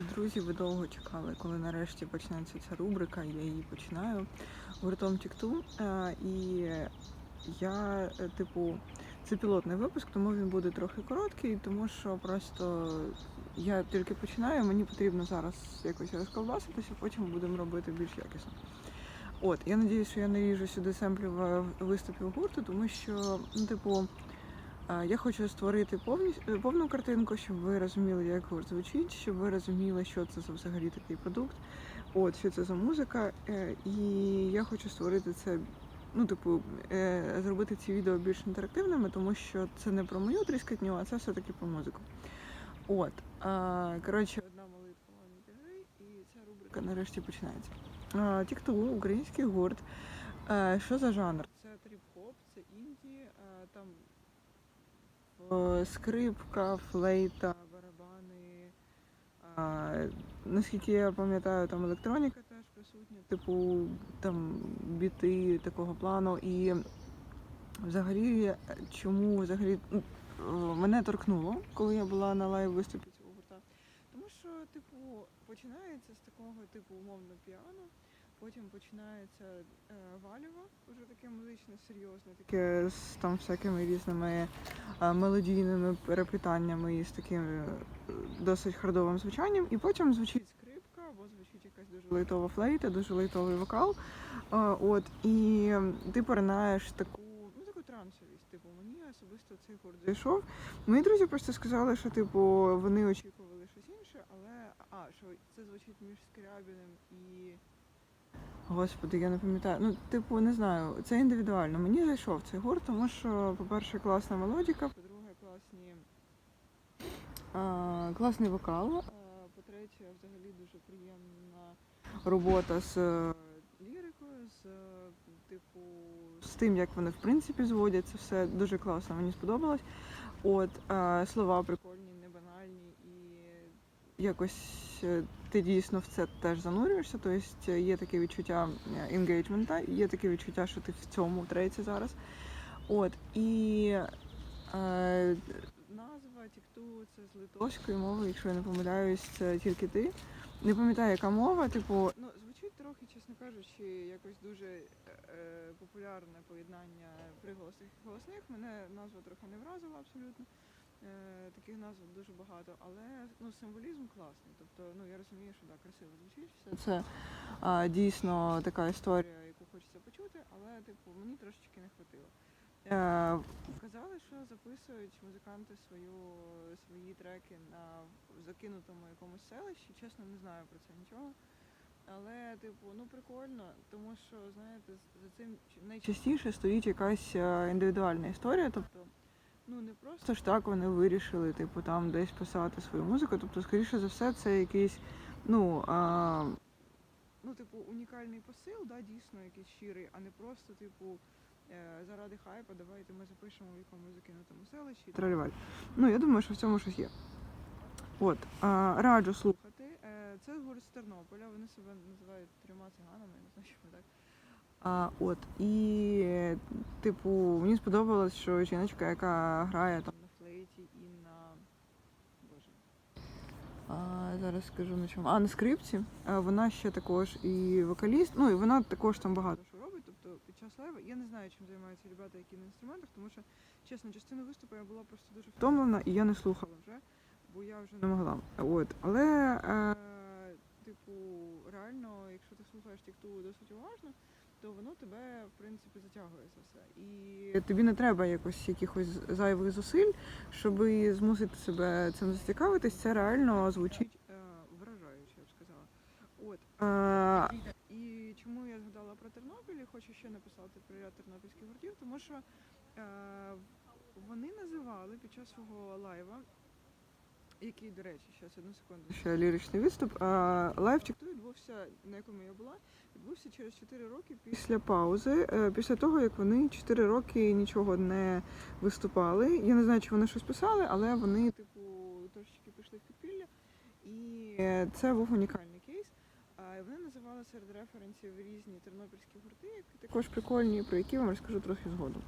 Друзі, ви довго чекали, коли нарешті почнеться ця рубрика, я її починаю гуртом Тікту. І я, е, типу, це пілотний випуск, тому він буде трохи короткий, тому що просто я тільки починаю, мені потрібно зараз якось розковбаситися, потім будемо робити більш якісно. От, я надіюсь, що я не ріжу сюди семплів е, виступів гурту, тому що, ну, типу, е, я хочу створити повні, е, повну картинку, щоб ви розуміли, як гурт звучить, щоб ви розуміли, що це за взагалі такий продукт, от що це за музика. е, І я хочу створити це, ну, типу, е, зробити ці відео більш інтерактивними, тому що це не про мою тріскотню, а це все-таки про музику. От. Коротше, одна молитва Вані гри, і ця рубрика нарешті починається. Тікту, український гурт. Що за жанр? Це тріп-хоп, це інді, там скрипка, флейта, барабани. Наскільки я пам'ятаю, там електроніка теж присутня, типу там біти такого плану. І взагалі, е, чому взагалі ну, е, мене торкнуло, коли я була на лайв виступі цього гурта. Тому що, типу, починається з такого, типу, умовно піано, потім починається е, валіво, вже таке музичне, серйозне, таке з там всякими різними е, мелодійними перепитаннями і з таким е, досить хардовим звучанням. І потім звучить скрипка, або звучить якась дуже лейтова флейта, дуже лейтовий вокал. Е, от, і ти поринаєш таку, ну таку трансовість. Типу, мені особисто цей гурт зайшов. Мої друзі просто сказали, що типу вони очікували щось інше, але а, що це звучить між Скрябіним і. Господи, я не пам'ятаю. Ну, типу, не знаю, це індивідуально. Мені зайшов цей гурт, тому що, по-перше, класна мелодіка, по-друге, класні, а, класний вокал. а, По-третє, взагалі дуже приємна робота з е, лірикою, з е, типу, з тим, як вони в принципі зводять це все дуже класно, мені сподобалось. От е, слова прикольні, не банальні і якось е, ти дійсно в це теж занурюєшся. Тобто є таке відчуття енгейджмента, є таке відчуття, що ти в цьому треці зараз. От і е, назва Тікту це з литовської мови, якщо я не помиляюсь, це тільки ти. Не пам'ятаю, яка мова, типу, ну звучить трохи, чесно кажучи, якось дуже е, е, популярне поєднання приголосних голосних. Мене назва трохи не вразила абсолютно. Е, таких назв дуже багато, але ну символізм класний. Тобто, ну я розумію, що так, красиво звучить. Все це а, дійсно така історія, яку хочеться почути, але типу мені трошечки не хватило. Е, казали, що записують музиканти свою, свої треки на закинутому якомусь селищі. Чесно, не знаю про це нічого. Але, типу, ну прикольно, тому що, знаєте, за цим найчастіше стоїть якась е, індивідуальна історія. Тобто, ну не просто ж так вони вирішили, типу, там десь писати свою музику. Тобто, скоріше за все, це якийсь, ну. А, ну, типу, унікальний посил, да, дійсно якийсь щирий, а не просто, типу, е, заради хайпа, давайте ми запишемо в якомусь закинутому селищі. Траліваль. Ну, я думаю, що в цьому щось є. От, а, раджу слухати. Е, Це гурт з Тернополя, вони себе називають трьома циганами, не знаю, чому так. А, от, і, типу, мені сподобалось, що жіночка, яка грає там на флейті і на. Боже. А, зараз скажу на чому. А на скрипці. А, вона ще також і вокаліст. Ну і вона також там багато що робить. Тобто під час лайву я не знаю, чим займаються ребята, які на інструментах, тому що, чесно, частину виступу я була просто дуже втомлена і я не слухала вже, бо я вже не могла. От. Але, е, типу, реально, якщо ти слухаєш тікту досить уважно, то воно тебе, в принципі, затягує за все. І тобі не треба якось якихось зайвих зусиль, щоб змусити себе цим зацікавитись. Це реально звучить е, вражаюче, я б сказала. От. Е, і чому я згадала про Тернопіль, і хочу ще написати про ряд тернопільських гуртів, тому що е, вони називали під час свого лайва, який, до речі, зараз одну секунду. Ще ліричний виступ. А, лайв TikTok відбувся, на якому я була, відбувся через 4 роки після паузи, е, після того, як вони 4 роки нічого не виступали. Я не знаю, чи вони щось писали, але вони, типу, трошечки пішли в підпілля. І е, це був унікальний кейс. Вони називали серед референсів різні тернопільські гурти, які також прикольні, про які вам розкажу трохи згодом.